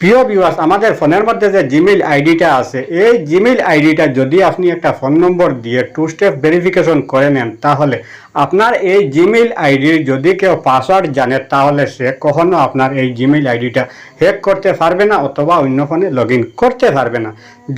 প্রিয় ভিউয়ার্স আমাদের ফোনের মধ্যে যে জিমেইল আইডিটা আছে, এই জিমেইল আইডিটা যদি আপনি একটা ফোন নম্বর দিয়ে টু স্টেপ ভেরিফিকেশন করে নেন, তাহলে আপনার এই জিমেইল আইডির যদি কেউ পাসওয়ার্ড জানে, তাহলে সে কখনো আপনার এই জিমেইল আইডিটা হ্যাক করতে পারবে না, অথবা অন্য ফোনে লগ করতে পারবে না।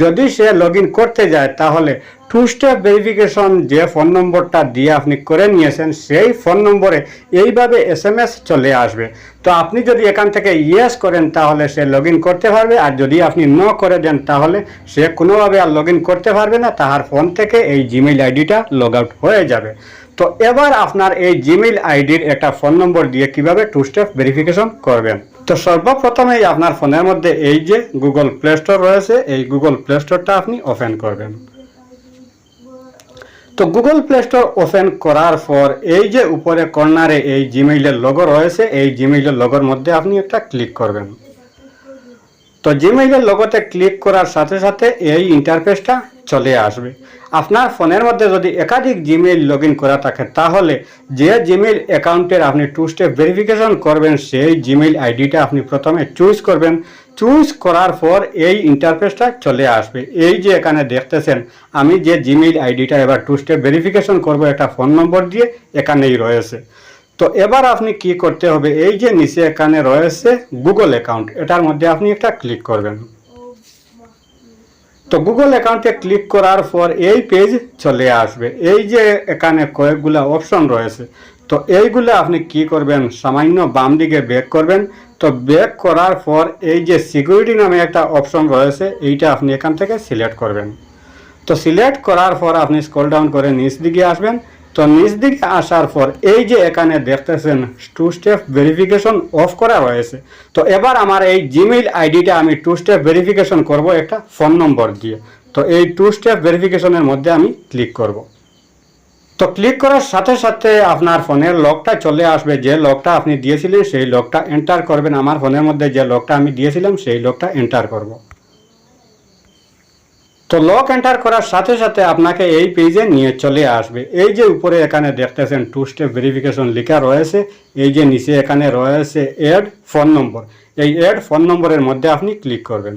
যদি সে লগ করতে যায়, তাহলে টু স্টেপ ভেরিফিকেশন যে ফোন নম্বরটা দিয়ে আপনি করে নিয়েছেন, সেই ফোন নম্বরে এইভাবে এস এম এস চলে আসবে। তো আপনি যদি এখান থেকে ইয়েস করেন, তাহলে সে লগ করতে পারবে। আর যদি আপনি ন করে দেন, তাহলে সে কোনোভাবে আর লগ করতে পারবে না। তাহার ফোন থেকে এই জিমেইল আইডিটা লগ আউট হয়ে যাবে। তো এবার আপনার এই জিমেইল আইডির একটা ফোন নম্বর দিয়ে কীভাবে টু স্টেপ ভেরিফিকেশন করবেন? তো সর্বপ্রথমেই আপনার ফোনের মধ্যে এই যে গুগল প্লে স্টোর রয়েছে, এই গুগল প্লে স্টোরটা আপনি ওপেন করবেন। তো গুগল প্লে স্টোর ওপেন করার পর এই যে উপরে কর্নারে এই জিমেইলের লগো রয়েছে, এই জিমেইলের লগোর মধ্যে আপনি একটা ক্লিক করবেন। তো জিমেইলের লোগোতে ক্লিক করার সাথে সাথে এই ইন্টারফেসটা চলে আসবে। আপনার ফোনের মধ্যে যদি একাধিক জিমেইল লগ করা থাকে, তাহলে যে জিমেইল অ্যাকাউন্টের আপনি টু স্টেপ ভেরিফিকেশন করবেন, সেই জিমেইল আইডিটা আপনি প্রথমে চুজ করবেন। চুজ করার পর এই ইন্টারফেসটা চলে আসবে। এই যে এখানে দেখতেছেন, আমি যে জিমেইল আইডিটা এবার টু স্টেপ ভেরিফিকেশন করব একটা ফোন নম্বর দিয়ে, এখানেই রয়েছে। তো এবার আপনি কি করতে হবে? এই যে নিচে এখানে রয়েছে গুগল অ্যাকাউন্ট এটার মধ্যে আপনি একটা ক্লিক করবেন। তো গুগল অ্যাকাউন্টে ক্লিক করার পর এই পেজ চলে আসবে। এই যে এখানে কয়েকগুলা অপশন রয়েছে। তো এইগুলো আপনি কি করবেন? সামান্য বাম দিকে ব্যাক করবেন। তো ব্যাক করার পর এই যে সিকিউরিটি নামে একটা অপশন রয়েছে, এইটা আপনি এখান থেকে সিলেক্ট করবেন। তো সিলেক্ট করার পর আপনি স্কল ডাউন করে নিচ দিকে আসবেন। তো নিচ দিকে আসার পর এই যে এখানে দেখতেছেন টু স্টেপ ভেরিফিকেশন অফ করা রয়েছে। তো এবার আমার এই জিমেইল আইডিটা আমি টু স্টেপ ভেরিফিকেশন করব একটা ফোন নম্বর দিয়ে। তো এই টু স্টেপ ভেরিফিকেশনের মধ্যে আমি ক্লিক করব। তো ক্লিক করার সাথে সাথে আপনার ফোনের লকটা চলে আসবে। যে লকটা আপনি দিয়েছিলেন, সেই লকটা এন্টার করবেন। আমার ফোনের মধ্যে যে লকটা আমি দিয়েছিলাম, সেই লকটা এন্টার করব। তো লক এন্টার করার সাথে সাথে আপনাকে এই পেজে নিয়ে চলে আসবে। এই যে উপরে এখানে দেখতেছেন টু স্টেপ ভেরিফিকেশন লেখা রয়েছে। এই যে নিচে এখানে রয়েছে এড ফোন নম্বর এই এড ফোন নম্বরের মধ্যে আপনি ক্লিক করবেন।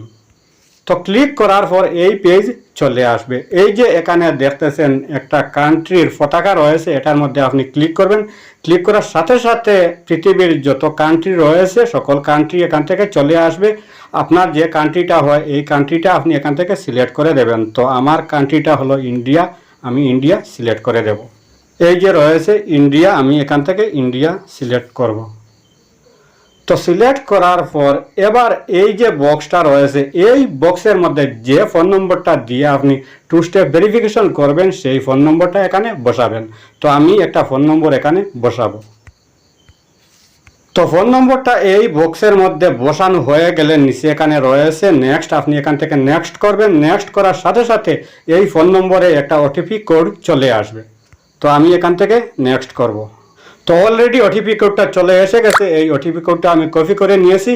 তো ক্লিক করার পর এই পেজ চলে আসবে। এই যে এখানে দেখতেছেন একটা কান্ট্রির পতাকা রয়েছে, এটার মধ্যে আপনি ক্লিক করবেন। ক্লিক করার সাথে সাথে পৃথিবীর যত কান্ট্রি রয়েছে, সকল কান্ট্রি এখান থেকে চলে আসবে। আপনার যে কান্ট্রিটা হয়, এই কান্ট্রিটা আপনি এখান থেকে সিলেক্ট করে দেবেন। তো আমার কান্ট্রিটা হলো ইন্ডিয়া আমি ইন্ডিয়া সিলেক্ট করে দেব। এই যে রয়েছে ইন্ডিয়া আমি এখান থেকে ইন্ডিয়া সিলেক্ট করব। তো সিলেক্ট করার পর এবার এই যে বক্সটা রয়েছে, এই বক্সের মধ্যে যে ফোন নম্বরটা দিয়ে আপনি টু স্টেপ ভেরিফিকেশন করবেন, সেই ফোন নম্বরটা এখানে বসাবেন। তো আমি একটা ফোন নম্বর এখানে বসাবো। তো ফোন নম্বরটা এই বক্সের মধ্যে বসানো হয়ে গেলে নিচে এখানে রয়েছে নেক্সট আপনি এখান থেকে নেক্সট করবেন নেক্সট করার সাথে সাথে এই ফোন নম্বরে একটা ওটিপি কোড চলে আসবে। তো আমি এখান থেকে নেক্সট করব। তো অলরেডি ওটিপি কোডটা চলে এসে গেছে। এই ওটিপি কোডটা আমি কপি করে নিয়েছি।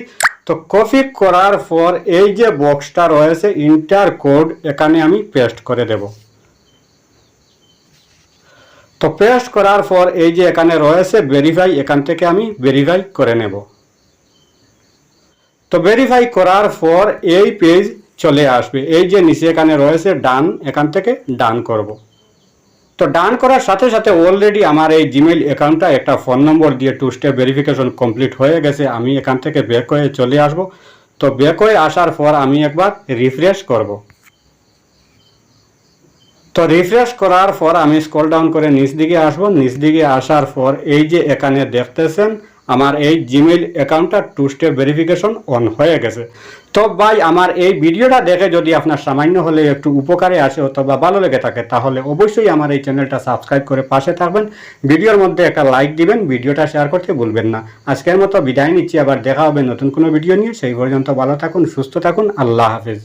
তো কপি করার পর এই যে বক্সটা রয়েছে ইন্টার কোড এখানে আমি পেস্ট করে দেব। তো পেস্ট করার পর এই যে এখানে রয়েছে ভেরিফাই এখান থেকে আমি ভেরিফাই করে নেব। তো ভেরিফাই করার পর এই পেজ চলে আসবে। এই যে নিচে এখানে রয়েছে ডান এখান থেকে ডান করব। তো ডান করার সাথে সাথে অলরেডি আমার এই জিমেইল অ্যাকাউন্টটা একটা ফোন নম্বর দিয়ে টু স্টেপ ভেরিফিকেশন কমপ্লিট হয়ে গেছে। আমি এখান থেকে বের হয়ে চলে আসব। তো ব্যাক হয়ে আসার পর আমি একবার রিফ্রেশ করব। তো রিফ্রেশ করার পর আমি স্কল ডাউন করে নিচ দিকে আসব। নিচ দিকে আসার পর এই যে এখানে দেখতেছেন আমার এই জিমেইল অ্যাকাউন্টটা টু স্টেপ ভেরিফিকেশন অন হয়ে গেছে। তো ভাই, আমার এই ভিডিওটা দেখে যদি আপনার সামান্য হলে একটু উপকারে আসে অথবা ভালো লেগে থাকে, তাহলে অবশ্যই আমার এই চ্যানেলটা সাবস্ক্রাইব করে পাশে থাকবেন। ভিডিওর মধ্যে একটা লাইক দিবেন, ভিডিওটা শেয়ার করতে ভুলবেন না। আজকের মতো বিদায় নিচ্ছি, আবার দেখা হবে নতুন কোনো ভিডিও নিয়ে। সেই পর্যন্ত ভালো থাকুন, সুস্থ থাকুন, আল্লাহ হাফেজ।